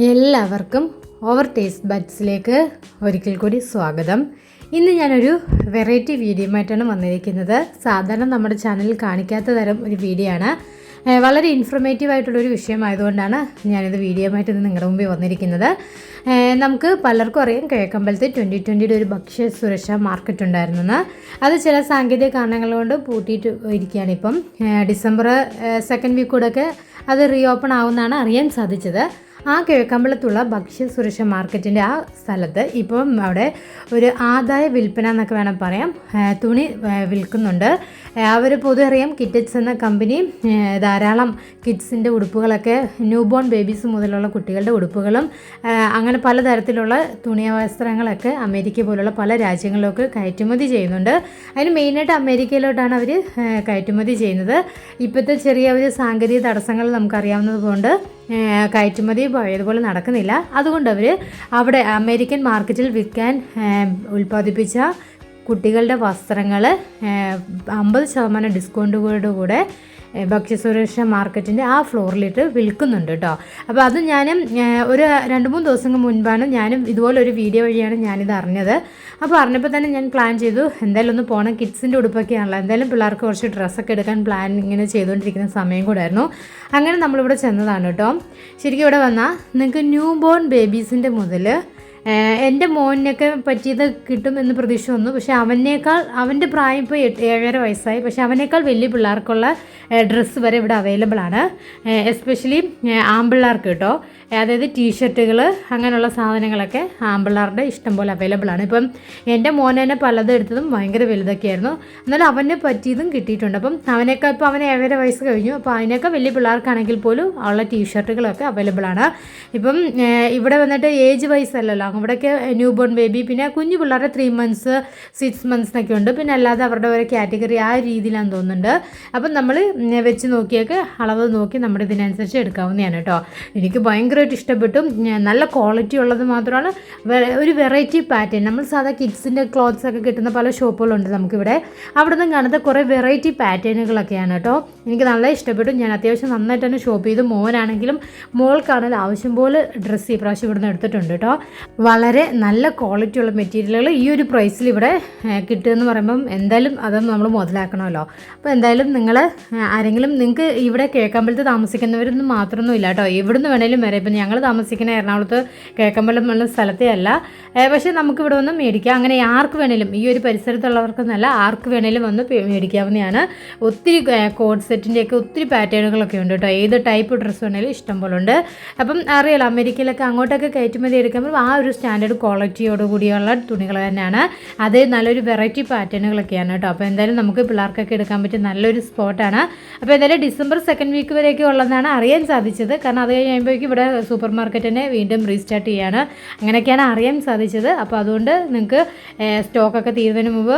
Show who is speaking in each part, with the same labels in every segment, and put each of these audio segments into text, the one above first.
Speaker 1: എല്ലാവർക്കും over taste ബഡ്സിലേക്ക് ഒരിക്കൽ കൂടി സ്വാഗതം. ഇന്ന് ഞാനൊരു വെറൈറ്റി വീഡിയോ ആയിട്ടാണ് വന്നിരിക്കുന്നത്. സാധാരണ നമ്മുടെ ചാനലിൽ കാണിക്കാത്ത തരം ഒരു വീഡിയോ ആണ് വളരെ ഇൻഫർമേറ്റീവ് ആയിട്ടുള്ളൊരു വിഷയമായതുകൊണ്ടാണ് ഞാനിത് വീഡിയോ ആയിട്ട് ഇന്ന് നിങ്ങളുടെ മുമ്പിൽ വന്നിരിക്കുന്നത്. നമുക്ക് പലർക്കും അറിയാം കിഴക്കമ്പലത്ത് ട്വന്റി ട്വന്റിയുടെ ഒരു ഭക്ഷ്യ സുരക്ഷാ മാർക്കറ്റ് ഉണ്ടായിരുന്നെന്ന്. അത് ചില സാങ്കേതിക കാരണങ്ങൾ കൊണ്ട് പൂട്ടിയിട്ട് ഇരിക്കുകയാണ് ഇപ്പം. ഡിസംബർ സെക്കൻഡ് വീക്കൂടെയൊക്കെ അത് റീ ഓപ്പൺ ആവുമെന്നാണ് അറിയാൻ സാധിച്ചത്. ആ കിഴക്കമ്പലത്തുള്ള ഭക്ഷ്യ സുരക്ഷ മാർക്കറ്റിന്റെ ആ സ്ഥലത്ത് ഇപ്പം അവിടെ ഒരു ആദായ വിൽപ്പന എന്നൊക്കെ വേണം പറയാം. തുണി വിൽക്കുന്നുണ്ട്. അവർ പൊതുവെ അറിയാം കിറ്ററ്റ്സ് എന്ന കമ്പനി ധാരാളം കിഡ്സിന്റെ ഉടുപ്പുകളൊക്കെ ന്യൂ ബോൺ ബേബീസ് മുതലുള്ള കുട്ടികളുടെ ഉടുപ്പുകളും അങ്ങനെ പലതരത്തിലുള്ള തുണി വസ്ത്രങ്ങളൊക്കെ അമേരിക്ക പോലുള്ള പല രാജ്യങ്ങളിലൊക്കെ കയറ്റുമതി ചെയ്യുന്നുണ്ട്. അതിന് മെയിനായിട്ട് അമേരിക്കയിലോട്ടാണ് അവർ കയറ്റുമതി ചെയ്യുന്നത്. ഇപ്പോഴത്തെ ചെറിയ ഒരു സാങ്കേതിക തടസ്സങ്ങൾ നമുക്കറിയാവുന്നത് കൊണ്ട് കയറ്റുമതി പഴയതുപോലെ നടക്കുന്നില്ല. അതുകൊണ്ട് അവർ അവിടെ അമേരിക്കൻ മാർക്കറ്റിൽ വിൽക്കാൻ ഉൽപ്പാദിപ്പിച്ച കുട്ടികളുടെ വസ്ത്രങ്ങൾ അമ്പത് ശതമാനം ഡിസ്കൗണ്ടുകളുടെ കൂടെ ഏഹ് ഭക്ഷ്യസുരക്ഷ മാർക്കറ്റിന്റെ ആ ഫ്ലോറിലിട്ട് വിൽക്കുന്നുണ്ട് കേട്ടോ. അപ്പോൾ അത് ഞാൻ ഒരു രണ്ട് മൂന്ന് ദിവസം മുൻപാണ് ഞാനും ഇതുപോലൊരു വീഡിയോ വഴിയാണ് ഞാനിത് അറിഞ്ഞത്. അപ്പോൾ അറിഞ്ഞപ്പോൾ തന്നെ ഞാൻ പ്ലാൻ ചെയ്തു എന്തായാലും ഒന്ന് പോകണം കിഡ്സിന്റെ ഉടുപ്പൊക്കെയാണല്ലോ. എന്തായാലും പിള്ളേർക്ക് കുറച്ച് ഡ്രസ്സൊക്കെ എടുക്കാൻ പ്ലാൻ ഇങ്ങനെ ചെയ്തുകൊണ്ടിരിക്കുന്ന സമയം കൂടായിരുന്നു അങ്ങനെ നമ്മളിവിടെ ചെന്നതാണ് കേട്ടോ. ശരിക്കും ഇവിടെ വന്നാൽ നിങ്ങൾക്ക് ന്യൂ ബോൺ ബേബീസിന്റെ മുതൽ എന്റെ മോനൊക്കെ പറ്റിയത് കിട്ടും എന്ന് പ്രതീക്ഷ വന്നു പക്ഷേ അവനേക്കാൾ അവന്റെ പ്രായം ഇപ്പോൾ എട്ട് ഏഴര വയസ്സായി. പക്ഷേ അവനേക്കാൾ വലിയ പിള്ളേർക്കുള്ള ഡ്രസ്സ് വരെ ഇവിടെ അവൈലബിൾ ആണ്. എസ്പെഷ്യലി ആമ്പിള്ളേർക്ക് കേട്ടോ. അതായത് ടീഷർട്ടുകൾ അങ്ങനെയുള്ള സാധനങ്ങളൊക്കെ ആമ്പിള്ളേരുടെ ഇഷ്ടം പോലെ അവൈലബിൾ ആണ്. ഇപ്പം എന്റെ മോനെ പലതും എടുത്തതും ഭയങ്കര വലുതൊക്കെയായിരുന്നു. എന്നാലും അവനെ പറ്റിയതും കിട്ടിയിട്ടുണ്ട്. അപ്പം അവനൊക്കെ ഇപ്പോൾ അവന് ഏഴര വയസ്സ് കഴിഞ്ഞു. അപ്പോൾ അതിനൊക്കെ വലിയ പിള്ളേർക്കാണെങ്കിൽ പോലും ഉള്ള ടീഷർട്ടുകളൊക്കെ അവൈലബിൾ ആണ്. ഇപ്പം ഇവിടെ വന്നിട്ട് ഏജ് വൈസ് അല്ലല്ലോ. അവിടെയൊക്കെ ന്യൂ ബോൺ ബേബി പിന്നെ കുഞ്ഞു പിള്ളേരുടെ ത്രീ മന്ത്സ് സിക്സ് മന്ത്സ് എന്നൊക്കെ ഉണ്ട്. പിന്നെ അല്ലാതെ അവരുടെ ഓരോ കാറ്റഗറി ആ രീതിയിലാണ് തോന്നുന്നുണ്ട്. അപ്പം നമ്മൾ വെച്ച് നോക്കിയൊക്കെ അളവ് നോക്കി നമ്മുടെ ഇതിനനുസരിച്ച് എടുക്കാവുന്നതാണ് കേട്ടോ. എനിക്ക് ഭയങ്കരമായിട്ട് ഇഷ്ടപ്പെട്ടു നല്ല ക്വാളിറ്റി ഉള്ളത് മാത്രമാണ്. ഒരു വെറൈറ്റി പാറ്റേൺ നമ്മൾ സാധാ കിഡ്സിന്റെ ക്ലോത്ത്സ് ഒക്കെ കിട്ടുന്ന പല ഷോപ്പുകളുണ്ട് നമുക്കിവിടെ. അവിടെ നിന്ന് കാണുന്ന കുറേ വെറൈറ്റി പാറ്റേണുകളൊക്കെയാണ് കേട്ടോ. എനിക്ക് നല്ല ഇഷ്ടപ്പെട്ടു. ഞാൻ അത്യാവശ്യം നന്നായിട്ട് തന്നെ ഷോപ്പ് ചെയ്തു. മോനാണെങ്കിലും മോൾക്കാണെങ്കിലും ആവശ്യം പോലെ ഡ്രസ്സ് ഈ പ്രാവശ്യം ഇവിടുന്ന് എടുത്തിട്ടുണ്ട് കേട്ടോ. വളരെ നല്ല ക്വാളിറ്റി ഉള്ള മെറ്റീരിയലുകൾ ഈ ഒരു പ്രൈസിൽ ഇവിടെ കിട്ടുമെന്ന് പറയുമ്പം എന്തായാലും അതൊന്നും നമ്മൾ മുതലാക്കണമല്ലോ. അപ്പോൾ എന്തായാലും നിങ്ങൾ ആരെങ്കിലും നിങ്ങൾക്ക് ഇവിടെ കിഴക്കമ്പലത്ത് താമസിക്കുന്നവരൊന്നും മാത്രമൊന്നും ഇല്ല കേട്ടോ. എവിടുന്ന് വേണേലും വരെ. ഇപ്പം ഞങ്ങൾ താമസിക്കുന്ന എറണാകുളത്ത് കേക്കമ്പലം എന്നുള്ള സ്ഥലത്തെ അല്ല. പക്ഷേ നമുക്ക് ഇവിടെ വന്ന് മേടിക്കാം. അങ്ങനെ ആർക്ക് വേണേലും ഈ ഒരു പരിസരത്തുള്ളവർക്കെന്നല്ല ആർക്ക് വേണേലും വന്ന് മേടിക്കാവുന്നതാണ്. ഒത്തിരി കോഡ് സെറ്റിന്റെയൊക്കെ ഒത്തിരി പാറ്റേണുകളൊക്കെ ഉണ്ട് കേട്ടോ. ഏത് ടൈപ്പ് ഡ്രസ്സ് വേണേലും ഇഷ്ടം പോലെ ഉണ്ട്. അപ്പം അറിയാലോ അമേരിക്കയിലൊക്കെ അങ്ങോട്ടൊക്കെ കയറ്റുമതി എടുക്കുമ്പോൾ ആ ഒരു സ്റ്റാൻഡേർഡ് ക്വാളിറ്റിയോട് കൂടിയുള്ള തുണികൾ തന്നെയാണ്. അത് നല്ലൊരു വെറൈറ്റി പാറ്റേണുകളൊക്കെയാണ് കേട്ടോ. അപ്പോൾ എന്തായാലും നമുക്ക് പിള്ളേർക്കൊക്കെ എടുക്കാൻ പറ്റിയ നല്ലൊരു സ്പോട്ടാണ്. അപ്പോൾ എന്തായാലും ഡിസംബർ സെക്കൻഡ് വീക്ക് വരെയൊക്കെ ഉള്ളതാണ് അറിയാൻ സാധിച്ചത്. കാരണം അത് കഴിയുമ്പോഴേക്കും ഇവിടെ സൂപ്പർ മാർക്കറ്റിനെ വീണ്ടും റീസ്റ്റാർട്ട് ചെയ്യാണ്. അങ്ങനെയൊക്കെയാണ് അറിയാൻ സാധിച്ചത്. അപ്പോൾ അതുകൊണ്ട് നിങ്ങൾക്ക് സ്റ്റോക്കൊക്കെ തീരുന്നതിന് മുമ്പ്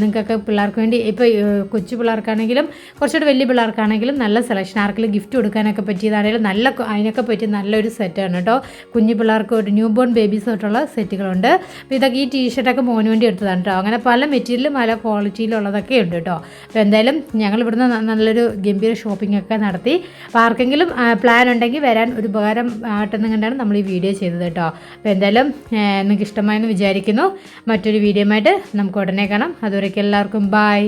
Speaker 1: നിങ്ങൾക്കൊക്കെ പിള്ളേർക്ക് വേണ്ടി ഇപ്പോൾ കൊച്ചു പിള്ളേർക്കാണെങ്കിലും കുറച്ചുകൂടി വലിയ പിള്ളേർക്കാണെങ്കിലും നല്ല സെലക്ഷൻ ആർക്കെങ്കിലും ഗിഫ്റ്റ് കൊടുക്കാനൊക്കെ പറ്റിയതാണെങ്കിലും നല്ല അതിനൊക്കെ പറ്റിയ നല്ലൊരു സെറ്റാണ് കേട്ടോ. കുഞ്ഞു പിള്ളേർക്ക് ഒരു ന്യൂ ബോൺ ബേബീസ് തൊട്ടുള്ള സെറ്റുകളുണ്ട് അപ്പോൾ ഇതൊക്കെ ഈ ടീഷർട്ടൊക്കെ മോന് വേണ്ടി എടുത്തതാണ് കേട്ടോ. അങ്ങനെ പല മെറ്റീരിയലും പല ക്വാളിറ്റിയിലുള്ളതൊക്കെ ഉണ്ട് കേട്ടോ. അപ്പോൾ എന്തായാലും ഞങ്ങൾ ഇവിടുന്ന് നല്ലൊരു ഗംഭീര ഷോപ്പിംഗ് ഒക്കെ നടത്തി. അപ്പോൾ ആർക്കെങ്കിലും പ്ലാൻ ഉണ്ടെങ്കിൽ വരാൻ ഒരു ഉപകാരം ആട്ടെന്ന് കണ്ടാണ് നമ്മൾ ഈ വീഡിയോ ചെയ്തത് കേട്ടോ. അപ്പോൾ എന്തായാലും നിങ്ങൾക്ക് ഇഷ്ടമായെന്ന് വിചാരിക്കുന്നു. മറ്റൊരു വീഡിയോ ആയിട്ട് നമുക്ക് ഉടനെ കാണാം. അതുവരേക്കും എല്ലാവർക്കും ബൈ